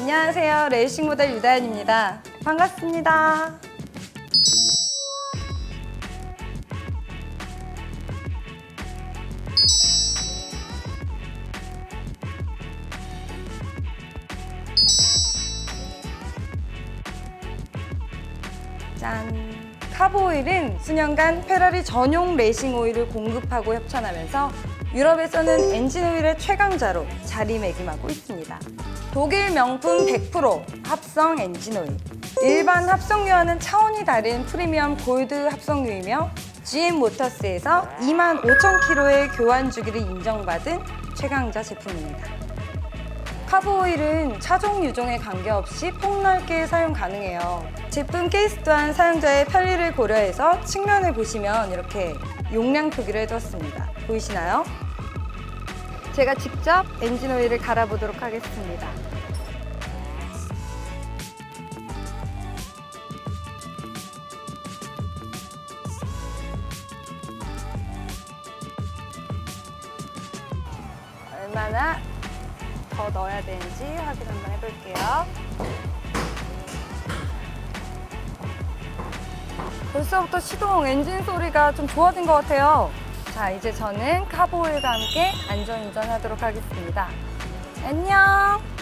안녕하세요. 레이싱 모델 유다현입니다. 반갑습니다. 짠! 카보오일은 수년간 페라리 전용 레이싱 오일을 공급하고 협찬하면서 유럽에서는 엔진 오일의 최강자로 자리매김하고 있습니다. 독일 명품 100% 합성 엔진 오일. 일반 합성유와는 차원이 다른 프리미엄 골드 합성유이며 GM 모터스에서 2만 5천 킬로의 교환 주기를 인정받은 최강자 제품입니다. 카보오일은 차종 유종에 관계없이 폭넓게 사용 가능해요. 제품 케이스 또한 사용자의 편리를 고려해서 측면을 보시면 이렇게 용량 표기를 해두었습니다. 보이시나요? 제가 직접 엔진 오일을 갈아보도록 하겠습니다. 얼마나 더 넣어야 되는지 확인 한번 해볼게요. 벌써부터 시동 엔진 소리가 좀 좋아진 것 같아요. 자, 이제 저는 카보일과 함께 안전운전 하도록 하겠습니다. 안녕!